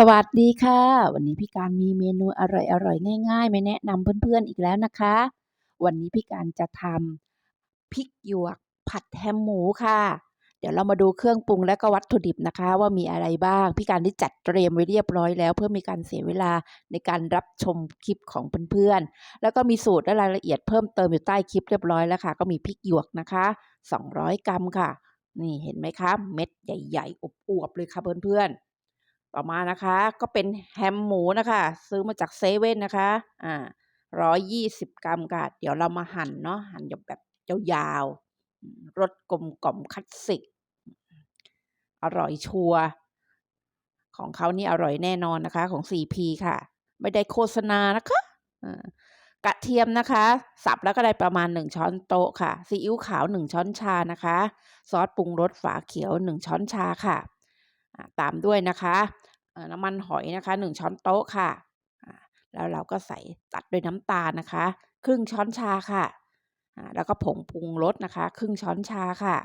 สวัสดีค่ะ วันนี้พี่การมีเมนูอร่อยๆง่ายๆมาแนะนำเพื่อนๆอีกแล้วนะคะ วันนี้พี่การจะทำพริกหยวกผัดแฮมหมูค่ะ เดี๋ยวเรามาดูเครื่องปรุงและก็วัตถุดิบนะคะ ว่ามีอะไรบ้าง พี่การได้จัดเตรียมไว้เรียบร้อยแล้ว เพื่อมีการเสียเวลาในการรับชมคลิปของเพื่อนๆแล้วก็มีสูตรและรายละเอียดเพิ่มเติมอยู่ใต้คลิปเรียบร้อยแล้วค่ะ ก็มีพริกหยวกนะคะ 200 กรัมค่ะ นี่เห็นไหมคะ เม็ดใหญ่ ๆอวบๆเลยค่ะเพื่อนๆ ต่อมานะคะ ก็เป็นแฮมหมูนะคะ ซื้อมาจากเซเว่นนะคะอ่าร้อยยี่สิบกรัมค่ะเดี๋ยวเรามาหั่นเนาะหั่นแบบยาวๆรสกลมกล่อมคลาสสิก อร่อยชัวร์ของเขานี่อร่อยแน่นอนนะคะ ของ 4P ค่ะ ไม่ได้โฆษณานะคะกระเทียมนะคะ สับแล้วก็ได้ประมาณ 1 ช้อนโต๊ะค่ะซีอิ๊วขาว 1 ช้อนชานะคะ ซอสปรุงรสฝาเขียว 1 ช้อนชาค่ะ ตามด้วยนะคะ น้ำมันหอยนะคะ 1 ช้อนโต๊ะค่ะแล้วเราก็ใส่ตัดด้วยน้ำตาลนะคะ ครึ่งช้อนชาค่ะแล้วก็ผงปรุงรสนะคะ ครึ่งช้อนชาค่ะ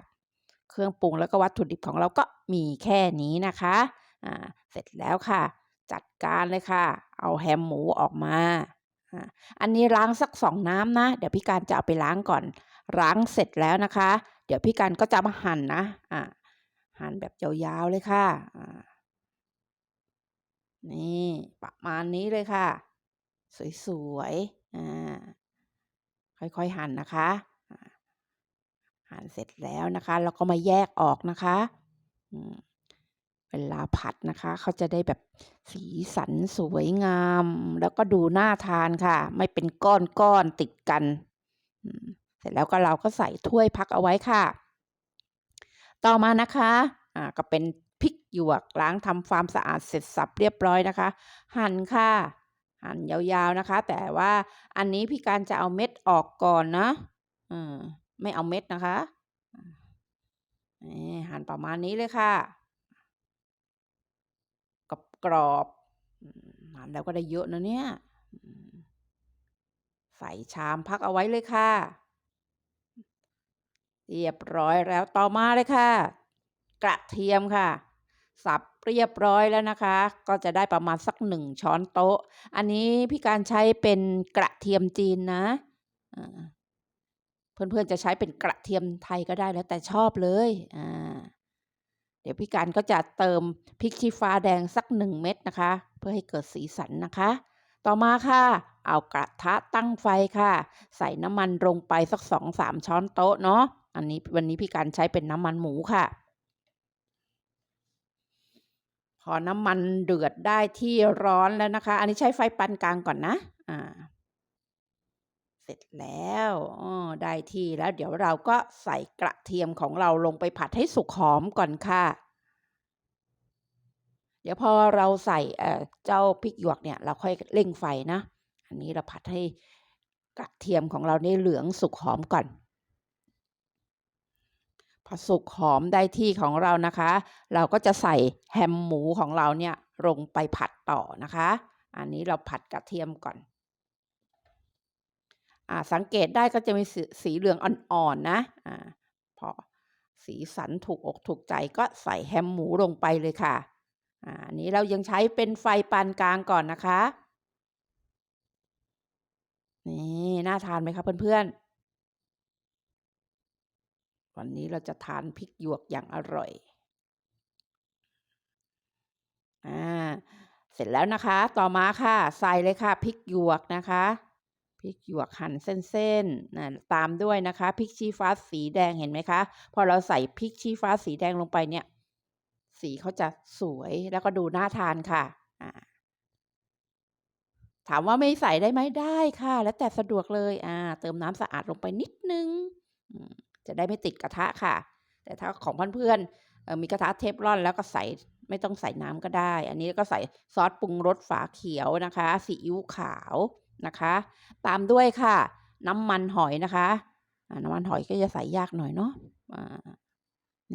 เครื่องปรุงแล้วก็วัตถุดิบของเราก็มีแค่นี้นะคะเสร็จแล้วค่ะ จัดการเลยค่ะ เอาแฮมหมูออกมาอันนี้ล้างสักสองน้ำนะ เดี๋ยวพี่การจะเอาไปล้างก่อน ล้างเสร็จแล้วนะคะ เดี๋ยวพี่การก็จะมาหั่นนะ อ่าหั่นแบบยาวๆเลยค่ะ อ่ นี่ประมาณนี้เลยค่ะ สวยๆอ่าค่อยๆหั่นนะคะหั่นเสร็จแล้วนะคะเราก็มาแยกออกนะคะเวลาผัดนะคะ เขาจะได้แบบสีสันสวยงาม แล้วก็ดูน่าทานค่ะ ไม่เป็นก้อนๆติดกัน เสร็จแล้วก็เราก็ใส่ถ้วยพักเอาไว้ค่ะ ต่อมานะคะ อ่าก็เป็น พริกหยวกล้างทำความสะอาดเสร็จสับเรียบร้อยนะคะ หั่นค่ะ หั่นยาวๆนะคะ แต่ว่าอันนี้พี่การจะเอาเม็ดออกก่อนนะอืมไม่เอาเม็ดนะคะหั่นประมาณนี้เลยค่ะกรอบกรอบหั่นแล้วก็ได้เยอะนะเนี่ยใส่ชามพักเอาไว้เลยค่ะ เรียบร้อยแล้วต่อมาเลยค่ะ กระเทียมค่ะ สับเรียบร้อยแล้วนะคะ ก็จะได้ประมาณสักหนึ่งช้อนโต๊ะ อันนี้พี่การใช้เป็นกระเทียมจีนนะเพื่อนๆจะใช้เป็นกระเทียมไทยก็ได้แล้วแต่ชอบเลยอ่าเดี๋ยวพี่การก็จะเติมพริกชี้ฟ้าแดงสักหนึ่งเม็ดนะคะ เพื่อให้เกิดสีสันนะคะ ต่อมาค่ะ เอากระทะตั้งไฟค่ะ ใส่น้ำมันลงไปสักสองสามช้อนโต๊ะเนาะอันนี้วันนี้พี่การใช้เป็นน้ำมันหมูค่ะ พอน้ำมันเดือดได้ที่ร้อนแล้วนะคะ อันนี้ใช้ไฟปานกลางก่อนนะ อ่า เสร็จแล้วอ๋อได้ที่แล้ว เดี๋ยวเราก็ใส่กระเทียมของเราลงไปผัดให้สุกหอมก่อนค่ะ เดี๋ยวพอเราใส่เจ้าพริกหยวกเนี่ย เราค่อยเร่งไฟนะ อันนี้เราผัดให้กระเทียมของเราได้เหลืองสุกหอมก่อน พอสุกหอมได้ที่ของเรานะคะ เราก็จะใส่แฮมหมูของเราเนี่ยลงไปผัดต่อนะคะ อันนี้เราผัดกระเทียมก่อนอ่าสังเกตได้ก็จะมีสสีเหลืองอ่อนๆนะอ่าพอสีสันถูกอกถูกใจก็ใส่แฮมหมูลงไปเลยค่ะอ่านี้เรายังใช้เป็นไฟปานกลางก่อนนะคะ นี่น่าทานไหมคะเพื่อนๆ วันนี้เราจะทานพริกหยวกอย่างอร่อย อ่า เสร็จแล้วนะคะ ต่อมาค่ะ ใส่เลยค่ะพริกหยวกนะคะ พริกหยวกหั่นเส้นๆนะตามด้วยนะคะพริกชี้ฟ้าสีแดงเห็นไหมคะ พอเราใส่พริกชี้ฟ้าสีแดงลงไปเนี่ย สีเขาจะสวยแล้วก็ดูน่าทานค่ะถามว่าไม่ใส่ได้ไหมได้ค่ะ แล้วแต่สะดวกเลย อ่า เติมน้ำสะอาดลงไปนิดนึง จะได้ไม่ติดกระทะค่ะ แต่ถ้าของเพื่อนๆมีกระทะเทฟลอนแล้วก็ใส่ไม่ต้องใส่น้ำก็ได้ อันนี้ก็ใส่ซอสปรุงรสฝาเขียวนะคะซีอิ๊วขาวนะคะ ตามด้วยค่ะ น้ำมันหอยนะคะน้ำมันหอยก็จะใส่ยากหน่อยเนาะ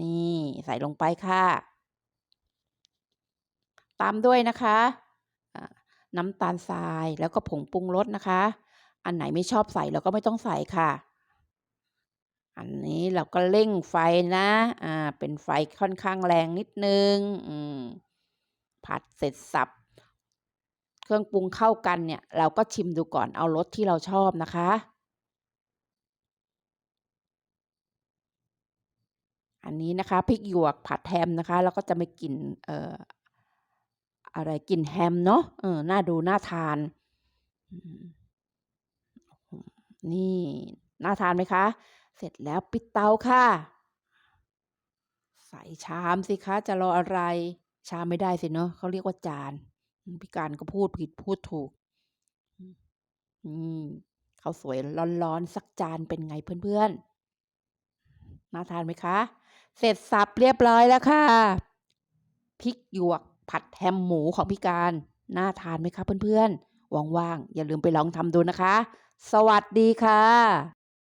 นี่ใส่ลงไปค่ะ ตามด้วยนะคะน้ำตาลทรายแล้วก็ผงปรุงรสนะคะ อันไหนไม่ชอบใส่เราก็ไม่ต้องใส่ค่ะ อันนี้เราก็เร่งไฟนะ อ่า เป็นไฟค่อนข้างแรงนิดนึง อืม ผัดเสร็จสับ เครื่องปรุงเข้ากันเนี่ย เราก็ชิมดูก่อน เอารสที่เราชอบนะคะ อันนี้นะคะพริกหยวกผัดแฮมนะคะแล้วก็จะมีกลิ่น เอ่อ อะไรกลิ่นแฮมเนาะ เออ น่าดูน่าทาน นี่ น่าทานไหมคะ? เสร็จแล้วปิดเตาค่ะ ใส่ชามสิคะ จะรออะไร ชามไม่ได้สิเนาะเขาเรียกว่าจานพี่การก็พูดผิดพูดถูก อืมอืมข้าสวยร้อนๆสักจานเป็นไงเพื่อนๆน่าทานไหมคะ?เสร็จสับเรียบร้อยแล้วค่ะพริกหยวกผัดแฮมหมูของพี่การน่าทานไหมคะเพื่อนๆว่างๆอย่าลืมไปลองทำดูนะคะ สวัสดีค่ะ